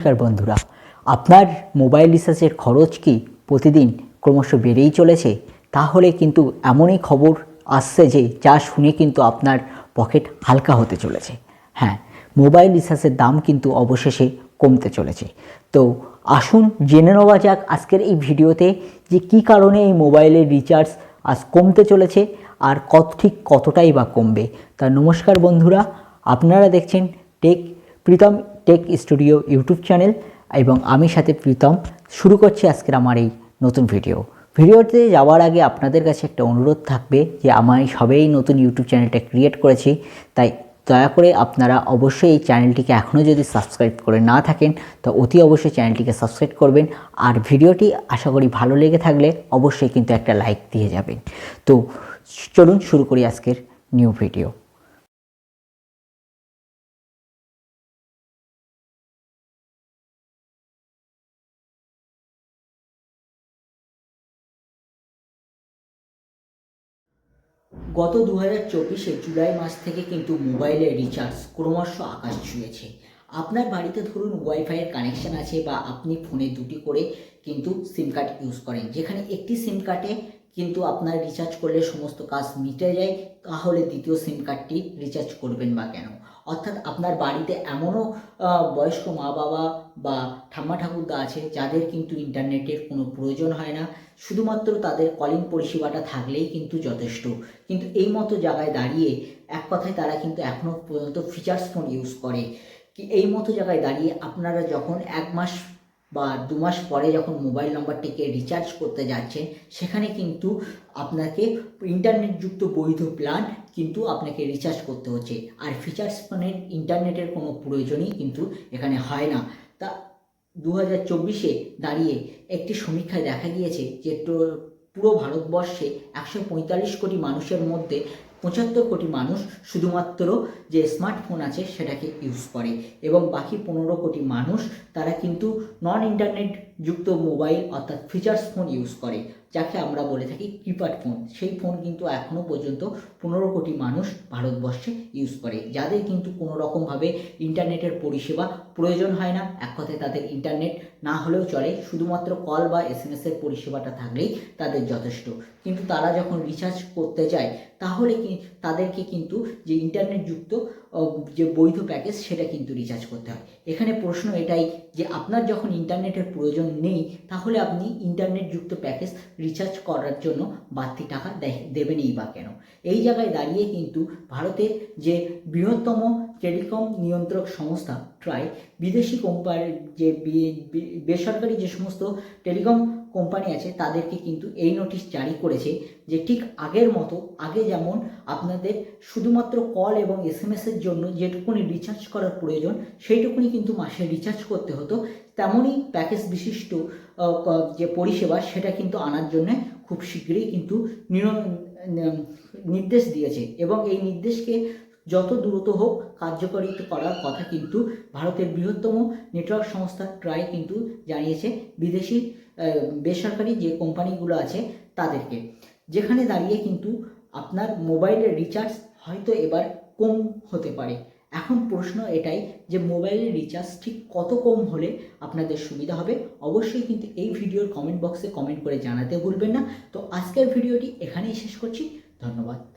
নমস্কার বন্ধুরা, আপনার মোবাইল রিচার্জের খরচ কি প্রতিদিন ক্রমশ বেড়েই চলেছে? তাহলে কিন্তু এমনই খবর আসছে যে যা শুনে কিন্তু আপনার পকেট হালকা হতে চলেছে। হ্যাঁ মোবাইল রিচার্জের দাম কিন্তু অবশেষে কমতে চলেছে। তো আসুন জেনে নেওয়া যাক আজকের এই ভিডিওতে যে কী কারণে এই মোবাইলের রিচার্জ আজ কমতে চলেছে আর কত ঠিক কতটাই বা কমবে। তা নমস্কার বন্ধুরা, আপনারা দেখছেন tech Pritam tech studio YouTube channel এবং আমি সাথে প্রীতম শুরু করছি আজকের আমার এই নতুন ভিডিও ভিডিওতে যাওয়ার আগে আপনাদের কাছে একটা অনুরোধ থাকবে যে আমি সবেই নতুন ইউটিউব চ্যানেলটা ক্রিয়েট করেছি, তাই দয়া করে আপনারা অবশ্যই এই চ্যানেলটিকে এখনও যদি সাবস্ক্রাইব করে না থাকেন, তো অতি অবশ্যই চ্যানেলটিকে সাবস্ক্রাইব করবেন। আর ভিডিওটি আশা করি ভালো লেগে থাকলে অবশ্যই কিন্তু একটা লাইক দিয়ে যাবেন। তো চলুন শুরু করি আজকের নিউ ভিডিও গত দু হাজার চব্বিশে জুলাই মাস থেকে কিন্তু মোবাইলের রিচার্জ ক্রমশ আকাশ ছুঁয়েছে। আপনার বাড়িতে ধরুন ওয়াইফাইয়ের কানেকশান আছে বা আপনি ফোনে দুটি করে কিন্তু সিম কার্ড ইউজ করেন। যেখানে একটি সিম কার্ডে কিন্তু আপনার রিচার্জ করলে সমস্ত কাজ মিটে যায়, তাহলে দ্বিতীয় সিম কার্ডটি রিচার্জ করবেন বা কেন? অর্থাৎ আপনার বাড়িতে এমনও বয়স্ক মা বাবা বা ঠাম্মা ঠাকুরদা আছে যাদের কিন্তু ইন্টারনেটের কোনো প্রয়োজন হয় না। শুধুমাত্র তাদের কলিং পরিষেবাটা থাকলেই কিন্তু যথেষ্ট। কিন্তু এই মতো জায়গায় দাঁড়িয়ে এক কথায় তারা কিন্তু এখনও পর্যন্ত ফিচার্স ফোন ইউজ করে। কি এই মতো জায়গায় দাঁড়িয়ে আপনারা যখন এক মাস বা দু মাস পরে যখন মোবাইল নম্বরটিকে রিচার্জ করতে যাচ্ছেন, সেখানে কিন্তু আপনাকে ইন্টারনেটযুক্ত বৈধ প্ল্যান কিন্তু আপনাকে রিচার্জ করতে হচ্ছে। আর ফিচার্স ফোনের ইন্টারনেটের কোনো প্রয়োজনই কিন্তু এখানে হয় না। তা দু হাজার চব্বিশে দাঁড়িয়ে একটি সমীক্ষায় দেখা গিয়েছে যে পুরো ভারতবর্ষে একশো পঁয়তাল্লিশ কোটি মানুষের মধ্যে পঁচাত্তর কোটি মানুষ শুধুমাত্র যে স্মার্টফোন আছে সেটাকে ইউজ করে এবং বাকি পনেরো কোটি মানুষ তারা কিন্তু নন ইন্টারনেট যুক্ত মোবাইল অর্থাৎ ফিচার্স ফোন ইউজ করে যাকে আমরা বলে থাকি কিপ্যাড ফোন সেই ফোন কিন্তু এখনও পর্যন্ত পনেরো কোটি মানুষ ভারতবর্ষে ইউজ করে। যাদের কিন্তু কোনো রকমভাবে ইন্টারনেটের পরিষেবা প্রয়োজন হয় না। এক কথায় তাদের ইন্টারনেট না হলেও চলে। শুধুমাত্র কল বা এস এম এর পরিষেবাটা থাকলেই তাদের যথেষ্ট। কিন্তু তারা যখন রিচার্জ করতে যায় তাহলে কি তাদেরকে কিন্তু যে ইন্টারনেটযুক্ত আহ, যে বৈধ প্যাকেজ সেটা কিন্তু রিচার্জ করতে হয়। এখানে প্রশ্ন এটাই যে আপনার যখন ইন্টারনেটের প্রয়োজন নেই, তাহলে আপনি ইন্টারনেটযুক্ত প্যাকেজ রিচার্জ করার জন্য বাড়তি টাকা দেবেনই বা কেন? এই জায়গায় দাঁড়িয়ে কিন্তু ভারতের যে বৃহত্তম টেলিকম নিয়ন্ত্রক সংস্থা ট্রাই বিদেশি কোম্পানি যে বেসরকারি যে সমস্ত টেলিকম কোম্পানি আছে, তাদেরকে কিন্তু এই নোটিশ জারি করেছে যে ঠিক আগের মতো, আগে যেমন আপনাদের শুধুমাত্র কল এবং এস এম এর জন্য যেটুকুনি রিচার্জ করার প্রয়োজন, সেইটুকুনি কিন্তু মাসে রিচার্জ করতে হতো। তেমনই প্যাকেজ বিশিষ্ট যে পরিষেবা, সেটা কিন্তু আনার জন্য খুব শীঘ্রই কিন্তু নির- নির্দেশ দিয়েছে। এবং এই নির্দেশকে যত দ্রুত হোক কার্যকরী করার কথা কিন্তু ভারতের বৃহত্তম নেটওয়ার্ক সংস্থা ট্রাই কিন্তু জানিয়েছে বিদেশি বেসরকারি যে কোম্পানিগুলো আছে তাদেরকে। যেখানে দাঁড়িয়ে কিন্তু আপনার মোবাইলের রিচার্জ হয়তো এবার কম হতে পারে। এখন প্রশ্ন এটাই যে মোবাইলের রিচার্জ ঠিক কত কম হলে আপনাদের সুবিধা হবে? অবশ্যই কিন্তু এই ভিডিওর কমেন্ট বক্সে কমেন্ট করে জানাতে ভুলবেন না। তো আজকের ভিডিওটি এখানেই শেষ করছি। ধন্যবাদ।